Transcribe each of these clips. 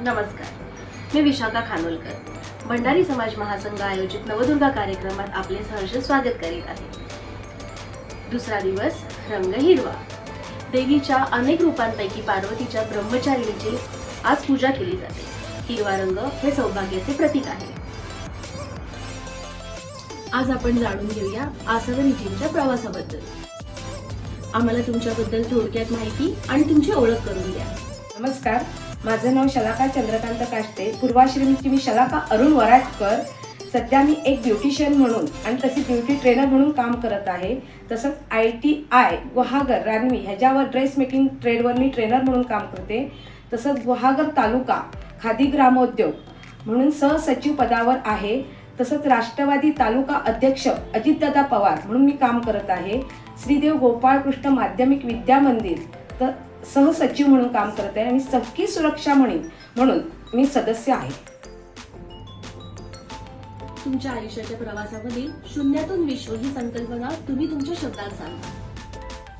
नमस्कार. मी विशाखा खानोलकर. भंडारी समाज महासंघ आयोजित नवदुर्गा कार्यक्रमात आपले सहर्ष स्वागत करीत आहे. दुसरा दिवस रंग हिरवा. देवीच्या अनेक रूपांपैकी पार्वतीच्या ब्रह्मचारिणीची आज पूजा केली जाते. हिरवा रंग हे सौभाग्याचे प्रतीक आहे. आज आपण जाणून घेऊया आसवनीजींच्या प्रवासाबद्दल. आम्हाला तुमच्याबद्दल थोडक्यात माहिती आणि तुमची ओळख करून द्या. नमस्कार. माझं नाव शलाका चंद्रकांत काष्टे. पूर्वाश्रमीची मी शलाका अरुण वराटकर. सध्या मी एक ब्युटिशियन म्हणून आणि तशी ब्युटी ट्रेनर म्हणून काम करत आहे. तसंच I T I Guhagar Ranvi ह्याच्यावर ड्रेस मेकिंग ट्रेडवर मी ट्रेनर म्हणून काम करते. तसंच गुहागर तालुका खादी ग्रामोद्योग म्हणून सहसचिव पदावर आहे. तसंच राष्ट्रवादी तालुका अध्यक्ष अजितदादा पवार म्हणून मी काम करत आहे. श्रीदेव गोपाळकृष्ण माध्यमिक विद्या मंदिर तर सहसचिव म्हणून काम करत आहे आणि सखी सुरक्षा म्हणून म्हणून मी सदस्य आहे. तुमच्या आयुष्याच्या प्रवासामधील शून्यातून विश्व ही संकल्पना तुम्ही तुमच्या शब्दात सांगा.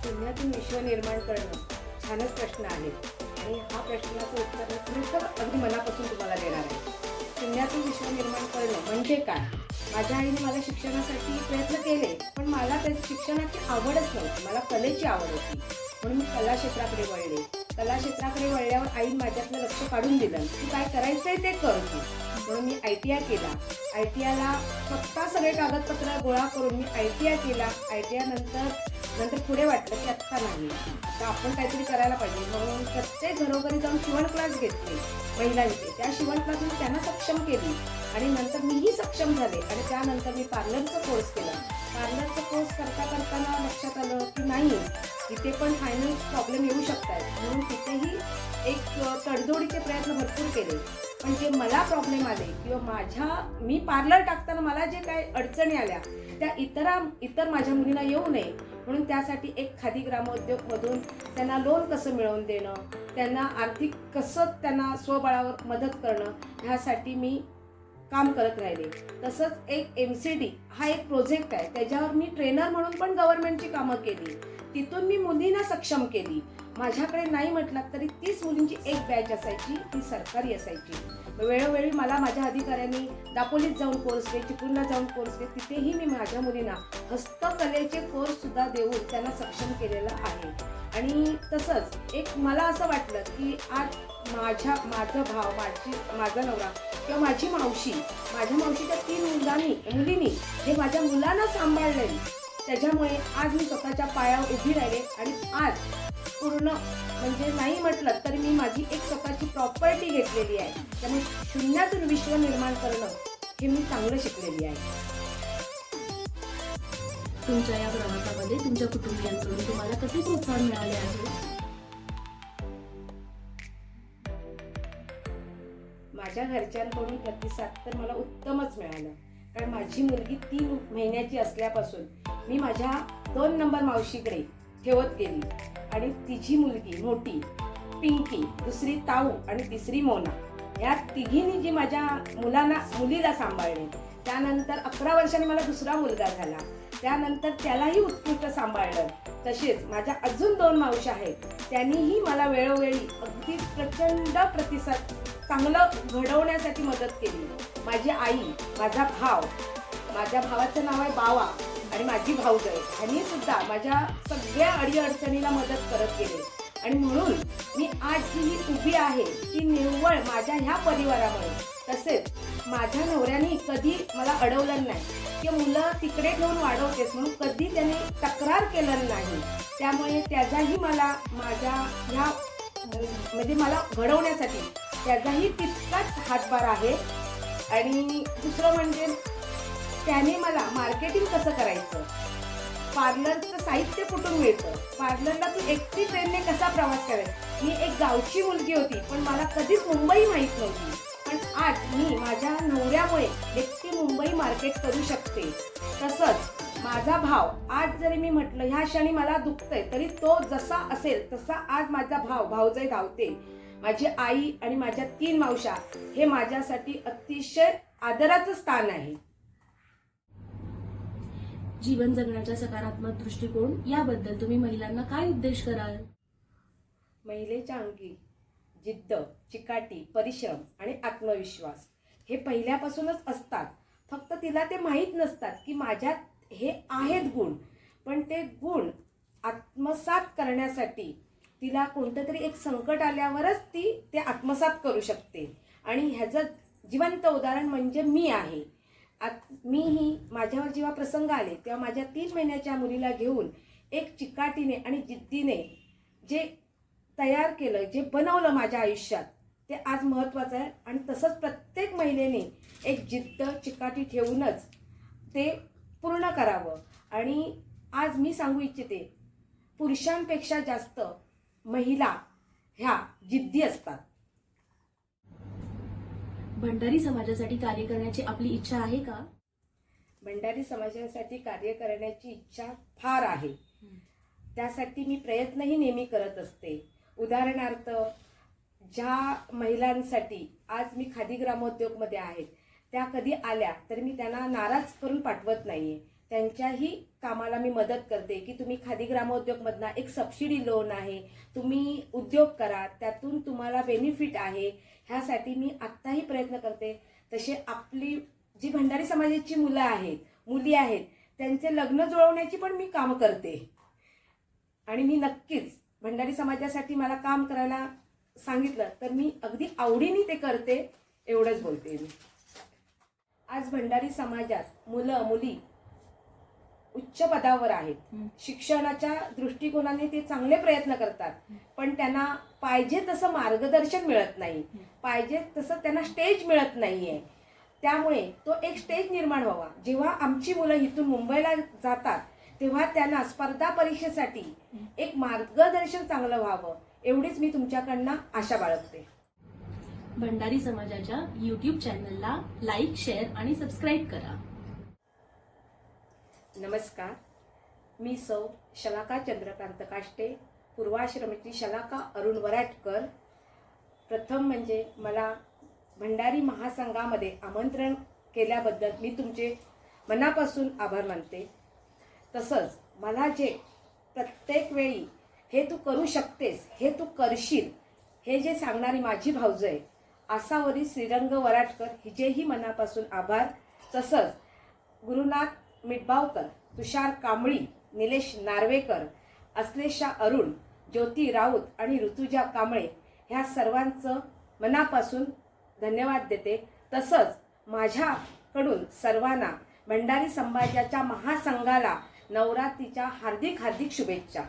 शून्यातून विश्व निर्माण करणं छानच प्रश्न आहे. आणि हा प्रश्नाचं उत्तर मी खरोखर अगदी मनापासून तुम्हाला देणार आहे. शून्यातून विश्व निर्माण करणं म्हणजे काय? माझ्या आईने मला शिक्षणासाठी प्रयत्न केले पण मला त्या शिक्षणाची आवडच नव्हती. मला कलेची आवड होती. म्हणून मी कला क्षेत्राकडे वळले. कला क्षेत्राकडे वळल्यावर आईने माझ्यातलं लक्ष काढून दिलं. की काय करायचंय ते कर तू. म्हणून मी आय टी आय केला. आय टी आयला फक्त सगळे कागदपत्र गोळा करून मी आय टी आय केला. आय टी आय नंतर नंतर पुढे वाटलं की आत्ता नाही. आता आपण काहीतरी करायला पाहिजे. म्हणून प्रत्येक घरोघरी जाऊन शिवण क्लास घेतले. महिलांचे. त्या शिवण क्लासमध्ये त्यांना सक्षम केली. आणि नंतर मीही सक्षम झाले. आणि त्यानंतर मी पार्लरचा कोर्स केला. पार्लरचा कोर्स करता करताना लक्षात आलं की नाही तिथे पण फायनान्स प्रॉब्लेम येऊ शकतात. म्हणून तिथेही एक तडजोडीचे प्रयत्न भरपूर केले. पण जे मला प्रॉब्लेम आले किंवा माझ्या मी पार्लर टाकताना मला जे काही अडचणी आल्या त्या इतरा इतर माझ्या मुलींना येऊ नये. म्हणून त्यासाठी एक खादी ग्रामोद्योगमधून त्यांना लोन कसं मिळवून देणं त्यांना आर्थिक कसं त्यांना स्वबळावर मदत करणं ह्यासाठी मी काम करत राहिले. तसंच एक एम सी डी हा एक प्रोजेक्ट आहे. त्याच्यावर मी ट्रेनर म्हणून पण गव्हर्नमेंटची कामं केली. तिथून मी मुलींना सक्षम केली. माझ्याकडे नाही म्हटलं तरी तीस मुलींची एक बॅच असायची ती सरकारी असायची. वेळोवेळी मला माझ्या अधिकाऱ्यांनी दापोलीत जाऊन कोर्स घे चिपळूणला जाऊन कोर्स घे तिथेही मी माझ्या मुलींना हस्तकलेचे कोर्ससुद्धा देऊन त्यांना सक्षम केलेलं आहे. आणि तसंच एक मला असं वाटलं की आज माझ्या माझं भाव माझी माझा नवरा किंवा माझी मावशी माझ्या मावशीच्या तीन मुलांनी मुलींनी जे माझ्या मुलांना सांभाळले त्याच्यामुळे आज मी स्वतःच्या पायावर उभी राहिले आणि आज पूर्ण म्हणजे नाही म्हटलं तरी मी माझी एक स्वतःची प्रॉपर्टी घेतलेली आहे. त्यामुळे शून्यातून विश्व निर्माण करणं हे मी चांगलं शिकलेली आहे. तुमच्या या प्रवासामध्ये तुमच्या कुटुंबियांकडून तुम्हाला कसे प्रोत्साहन मिळाले आहे? माझ्या घरच्यांकडून प्रतिसाद तर मला उत्तमच मिळाला. कारण माझी मुलगी तीन महिन्याची असल्यापासून मी माझ्या दोन नंबर मावशीकडे ठेवत गेली. आणि तिची मुलगी मोठी पिंकी दुसरी ताऊ आणि तिसरी मोना ह्या तिघींनी जी माझ्या मुलांना मुलीला सांभाळले त्यानंतर अकरा वर्षांनी मला दुसरा मुलगा झाला. त्यानंतर त्यालाही उत्कृष्ट सांभाळलं. तसेच माझ्या अजून दोन मावश्या आहेत. त्यांनीही मला वेळोवेळी अगदी प्रचंड प्रतिसाद चांगलं घडवण्यासाठी मदत केली. माझी आई माझा भाव माझ्या भावाचं नाव आहे बावा आणि माझी भाऊजय. ह्यांनी सुद्धा माझ्या सगळ्या अडीअडचणीला मदत करत गेले. आणि म्हणून मी आज जी ही उभी आहे ती निव्वळ माझ्या ह्या परिवारामुळे. तसेच माझ्या नवऱ्याने कधी मला अडवलं नाही. की मुलं तिकडे ठेवून वाढवतेस म्हणून कधी त्याने तक्रार केलं नाही. त्यामुळे त्याचाही मला माझ्या ह्या म्हणजे मला घडवण्यासाठी त्याचाही तितकाच हातभार आहे. आणि दुसरं म्हणजे त्याने मला मार्केटिंग कसं करायचं? पार्लरचं साहित्य कुठून मिळतं? पार्लरला तू एकटी ट्रेनने कसा प्रवास करायचा? मी एक गावची मुलगी होती पण मला कधीच मुंबई माहीत नव्हती. पण आज मी माझ्या नवऱ्यामुळे एकटी मुंबई मार्केट करू शकते. तसंच माझा भाव आज जरी मी म्हटलं ह्या क्षणी मला दुखतंय तरी तो जसा असेल तसा आज माझा भाव भावजय धावते माझी आई आणि माझ्या तीन मावशा हे माझ्यासाठी अतिशय आदराचं स्थान आहे. जीवन जगण्याचा सकारात्मक दृष्टिकोन याबद्दल तुम्ही महिलांना काय उपदेश कराल? महिलेच्या अंगी जिद्द चिकाटी परिश्रम आणि आत्मविश्वास हे पहिल्यापासूनच असतात. फक्त तिला ते माहीत नसतात की माझ्यात हे आहेत गुण पण ते गुण आत्मसात करण्यासाठी तिला कोणतं तरी एक संकट आल्यावरच ती ते आत्मसात करू शकते. आणि ह्याचं जिवंत उदाहरण म्हणजे मी आहे. आत मीही माझ्यावर जेव्हा प्रसंग आले तेव्हा माझ्या तीन महिन्याच्या मुलीला घेऊन एक चिकाटीने आणि जिद्दीने जे तयार केलं जे बनवलं माझ्या आयुष्यात ते आज महत्त्वाचं आहे. आणि तसंच प्रत्येक महिलेने एक जिद्द चिकाटी ठेवूनच ते पूर्ण करावं. आणि आज मी सांगू इच्छिते पुरुषांपेक्षा जास्त महिला ह्या जिद्दी असतात. भंडारी समाजासाठी कार्य करण्याची आपली इच्छा आहे का? भंडारी समाजासाठी कार्य करण्याची इच्छा फार आहे. त्यासाठी मी प्रयत्नही नेहमी करत असते. उदाहरणार्थ ज्या महिलांसाठी आज मी खादी ग्रामोद्योगमध्ये आहेत त्या कधी आल्या तर मी त्यांना नाराज करून पाठवत नाहीये. त्यांच्याही कामाला मी मदत करते की तुम्ही खादी ग्रामोद्योगमधनं एक सबसिडी लोन आहे तुम्ही उद्योग करा त्यातून तुम्हाला बेनिफिट आहे ह्यासाठी मी आत्ताही प्रयत्न करते. तसे आपली जी भंडारी समाजाची मुलं आहेत मुली आहेत त्यांचे लग्न जुळवण्याची पण मी काम करते. आणि मी नक्कीच भंडारी समाजासाठी मला काम करायला सांगितलं तर मी अगदी आवडीने ते करते एवढंच बोलते मी. आज भंडारी समाजात मुलं मुली उच्च पदावर आहेत. शिक्षणाच्या दृष्टिकोनाने ते चांगले प्रयत्न करतात. पण त्यांना पाहिजे तसं मार्गदर्शन मिळत नाही. पाहिजे तसं त्यांना स्टेज मिळत नाहीये. त्यामुळे तो एक स्टेज निर्माण व्हावा. जेव्हा आमची मुलं इथून मुंबईला जातात तेव्हा त्यांना स्पर्धा परीक्षेसाठी एक मार्गदर्शन चांगलं व्हावं एवढीच मी तुमच्याकडनं आशा बाळगते. भंडारी समाजाच्या युट्यूब चॅनलला लाईक शेअर आणि सबस्क्राईब करा. नमस्कार. मी सौ शलाका चंद्रकांत काष्टे पूर्वाश्रमची शलाका अरुण वराटकर. प्रथम म्हणजे मला भंडारी महासंघामध्ये आमंत्रण केल्याबद्दल मी तुमचे मनापासून आभार मानते. तसंच मला जे प्रत्येक वेळी हे तू करू शकतेस हे तू करशील हे जे सांगणारी माझी भाऊज आहे आसावरी श्रीरंग वराटकर हिचेही मनापासून आभार. तसंच गुरुनाथ मिटबावकर तुषार कांबळी निलेश नार्वेकर अस्लेशा अरुण ज्योती राऊत आणि ऋतुजा कांबळे ह्या सर्वांचं मनापासून धन्यवाद देते. तसंच माझ्याकडून सर्वांना भंडारी समाजाच्या महासंघाला नवरात्रीच्या हार्दिक हार्दिक शुभेच्छा.